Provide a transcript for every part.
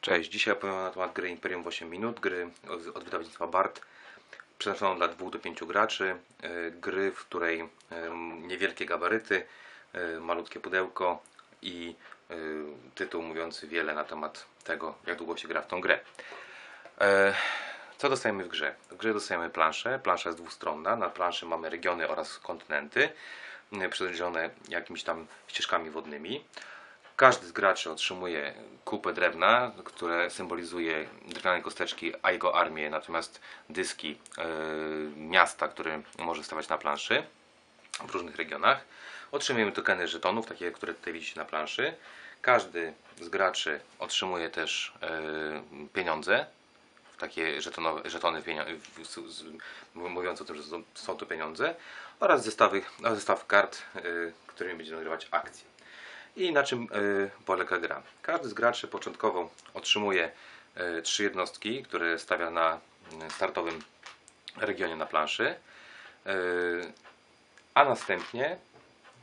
Cześć, dzisiaj opowiem na temat gry Imperium w 8 minut, gry od- wydawnictwa BART, przeznaczoną dla 2 do 5 graczy, e, gry, w której em, niewielkie gabaryty, e, malutkie pudełko i e, tytuł mówiący wiele na temat tego, jak długo się gra w tą grę. E, Co dostajemy w grze? W grze dostajemy planszę. Plansza jest dwustronna. Na planszy mamy regiony oraz kontynenty, m, przedzielone jakimiś tam ścieżkami wodnymi. Każdy z graczy otrzymuje kupę drewna, które symbolizuje drewniane kosteczki, a jego armię, natomiast dyski e, miasta, które może stawać na planszy w różnych regionach. Otrzymujemy tokeny żetonów, takie, które tutaj widzicie na planszy. Każdy z graczy otrzymuje też e, pieniądze, takie żetonowe, żetony pienio- w- z, z, mówiąc o tym, że są, to pieniądze oraz zestawy, zestaw kart, y, którymi będziemy nagrywać akcje. I na czym y, polega gra? Każdy z graczy początkowo otrzymuje y, trzy jednostki, które stawia na y, startowym regionie na planszy, a następnie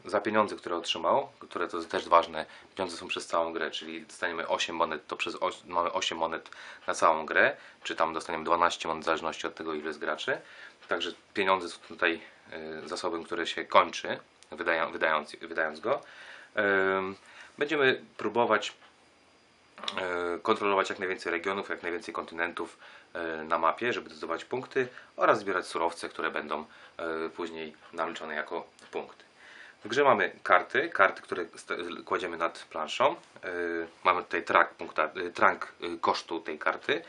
za pieniądze, które otrzymał, które to jest też ważne, pieniądze są przez całą grę, czyli dostaniemy 8 monet, to przez oś, mamy 8 monet na całą grę, czy tam dostaniemy 12 monet w zależności od tego, ile jest graczy. Także pieniądze są tutaj zasobem, które się kończy, wydają, wydając, wydając go. Będziemy próbować e, kontrolować jak najwięcej regionów, jak najwięcej kontynentów e, na mapie, żeby zdobywać punkty oraz zbierać surowce, które będą e, później naliczone jako punkty. W grze mamy karty, karty, które kładziemy nad planszą. Mamy tutaj punkta, trank e, kosztu tej karty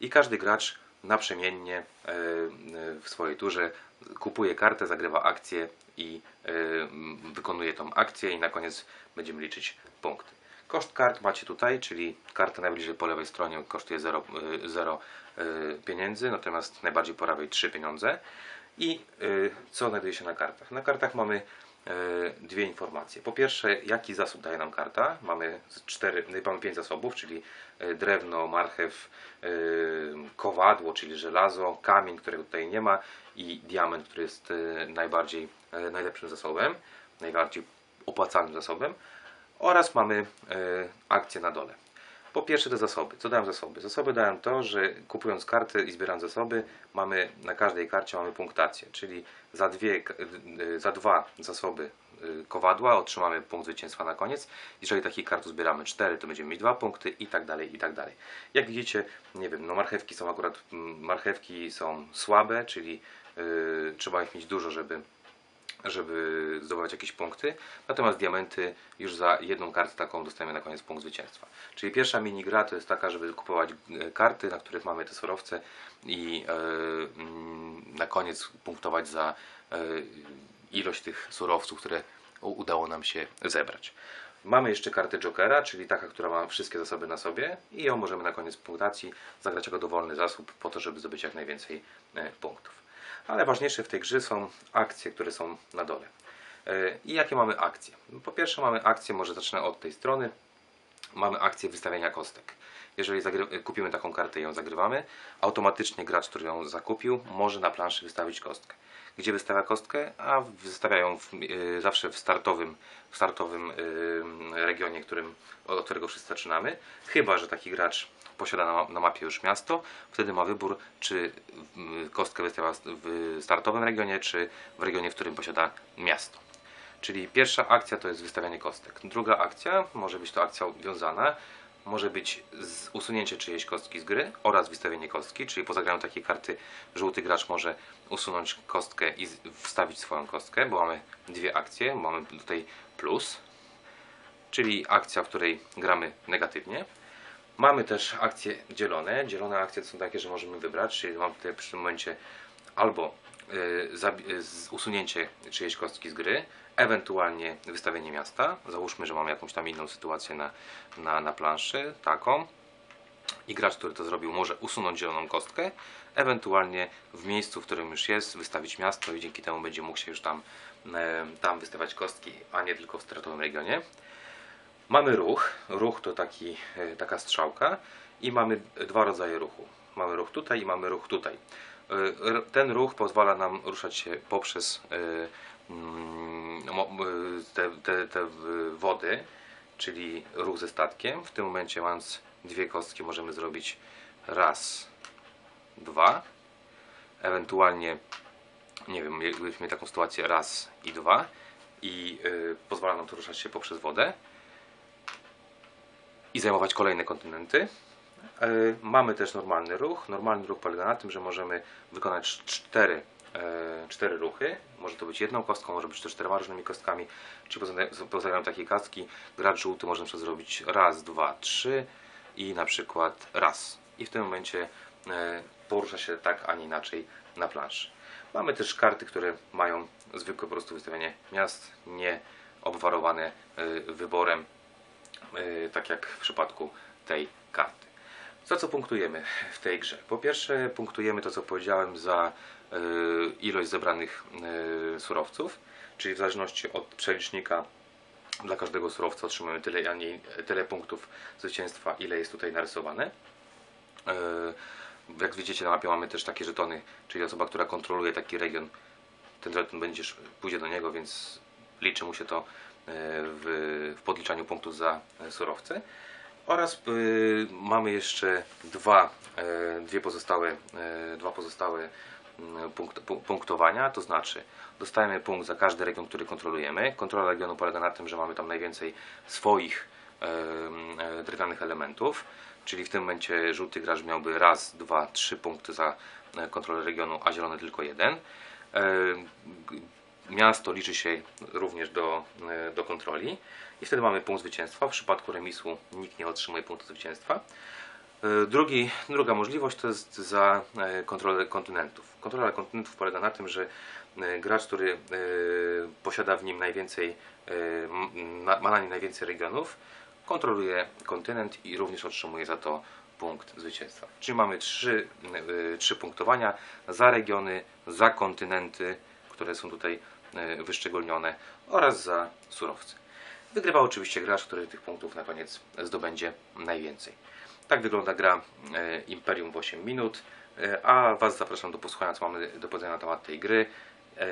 i każdy gracz naprzemiennie e, e, w swojej turze kupuje kartę, zagrywa akcję i e, wykonuje tą akcję i na koniec będziemy liczyć punkty. Koszt kart macie tutaj, czyli karta najbliżej po lewej stronie kosztuje 0, 0 pieniędzy, natomiast najbardziej po prawej 3 pieniądze. I co znajduje się na kartach? Na kartach mamy dwie informacje. Po pierwsze, jaki zasób daje nam karta. Mamy cztery, no mamy pięć zasobów, czyli y, drewno, marchew, y, kowadło, czyli żelazo, kamień, którego tutaj nie ma i diament, który jest najbardziej, najlepszym zasobem, najbardziej opłacalnym zasobem. Oraz mamy akcje na dole. Po pierwsze te zasoby. Co dałem zasoby? Zasoby dałem to, że kupując karty i zbierając zasoby, mamy na każdej karcie mamy punktację, czyli za, dwie, y, za dwa zasoby y, kowadła otrzymamy punkt zwycięstwa na koniec. Jeżeli takich kart zbieramy 4, to będziemy mieć dwa punkty i tak dalej, i tak dalej. Jak widzicie, nie wiem, no marchewki są akurat, mm, marchewki są słabe, czyli y, trzeba ich mieć dużo, żeby żeby zdobywać jakieś punkty. Natomiast diamenty już za jedną kartę taką dostajemy na koniec punkt zwycięstwa. Czyli pierwsza mini gra to jest taka, żeby kupować e, karty, na których mamy te surowce i e, mm, na koniec punktować za e, ilość tych surowców, które udało nam się zebrać. Mamy jeszcze kartę Jokera, czyli taka, która ma wszystkie zasoby na sobie i ją możemy na koniec punktacji zagrać jako dowolny zasób po to, żeby zdobyć jak najwięcej punktów. Ale ważniejsze w tej grze są akcje, które są na dole. E, I jakie mamy akcje? Po pierwsze mamy akcję, może zacznę od tej strony. Mamy akcję wystawiania kostek. Jeżeli kupimy taką kartę i ją zagrywamy, automatycznie gracz, który ją zakupił, może na planszy wystawić kostkę. Gdzie wystawia kostkę? A wystawiają w, e, zawsze w startowym, w startowym e, regionie, którym, od którego wszyscy zaczynamy. Chyba, że taki gracz posiada na, na mapie już miasto, wtedy ma wybór, czy kostkę wystawia w startowym regionie, czy w regionie, w którym posiada miasto. Czyli pierwsza akcja to jest wystawianie kostek. Druga akcja może być to akcja wiązana, może być usunięcie czyjejś kostki z gry oraz wystawienie kostki, czyli po zagraniu takiej karty żółty gracz może usunąć kostkę i wstawić swoją kostkę, bo mamy dwie akcje, mamy tutaj plus, czyli akcja, w której gramy negatywnie. Mamy też akcje dzielone. Dzielone akcje to są takie, że możemy wybrać, czyli mam tutaj w tym momencie albo usunięcie czyjejś kostki z gry, ewentualnie wystawienie miasta. Załóżmy, że mamy jakąś tam inną sytuację na, na, na planszy, taką. I gracz, który to zrobił, może usunąć zieloną kostkę, ewentualnie w miejscu, w którym już jest, wystawić miasto i dzięki temu będzie mógł się już tam, e, tam wystawiać kostki, a nie tylko w stratowym regionie. Mamy ruch. Ruch to taki, e, taka strzałka i mamy dwa rodzaje ruchu. Mamy ruch tutaj i mamy ruch tutaj. E, Ten ruch pozwala nam ruszać się poprzez e, mm, e, te, te, te wody, czyli ruch ze statkiem. W tym momencie mając dwie kostki możemy zrobić raz, dwa, ewentualnie nie wiem, gdybyśmy mieli taką sytuację raz i dwa i pozwala nam to ruszać się poprzez wodę i zajmować kolejne kontynenty. Y, mamy też normalny ruch. Normalny ruch polega na tym, że możemy wykonać cztery, e, cztery ruchy. Może to być jedną kostką, może być to czterema różnymi kostkami. Czyli pozostawiono takiej kaski. Gracz żółty może na zrobić raz, dwa, trzy i na przykład raz. I w tym momencie e, porusza się tak, a nie inaczej na planszy. Mamy też karty, które mają zwykłe po prostu wystawienie miast, nie obwarowane wyborem, tak jak w przypadku tej karty. Za co punktujemy w tej grze? Po pierwsze punktujemy to, co powiedziałem, za y, ilość zebranych surowców, czyli w zależności od przelicznika dla każdego surowca otrzymujemy tyle, a nie tyle punktów zwycięstwa, ile jest tutaj narysowane jak widzicie na mapie mamy też takie żetony, czyli osoba, która kontroluje taki region, ten żeton będzie, pójdzie do niego, więc liczy mu się to e, w, w podliczaniu punktów za e, surowce. Oraz y, mamy jeszcze dwa, y, dwie pozostałe, y, dwa pozostałe mm, punkt, punktowania, to znaczy dostajemy punkt za każdy region, który kontrolujemy. Kontrola regionu polega na tym, że mamy tam najwięcej swoich drewnianych elementów czyli w tym momencie żółty gracz miałby raz, dwa, trzy punkty za kontrolę regionu, a zielony tylko jeden. E, miasto liczy się również do, e, do kontroli i wtedy mamy punkt zwycięstwa. W przypadku remisu nikt nie otrzymuje punktu zwycięstwa. Drugi, druga możliwość to jest za kontrolę kontynentów. Kontrola kontynentów polega na tym, że gracz, który posiada w nim najwięcej, ma na nim najwięcej regionów, kontroluje kontynent i również otrzymuje za to punkt zwycięstwa. Czyli mamy trzy, trzy punktowania za regiony, za kontynenty, które są tutaj wyszczególnione oraz za surowce. Wygrywa oczywiście gracz, który tych punktów na koniec zdobędzie najwięcej. Tak wygląda gra yy, Imperium w 8 minut, yy, a Was zapraszam do posłuchania, co mamy do powiedzenia na temat tej gry.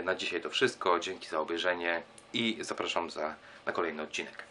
Na dzisiaj to wszystko, dzięki za obejrzenie i zapraszam za, na kolejny odcinek.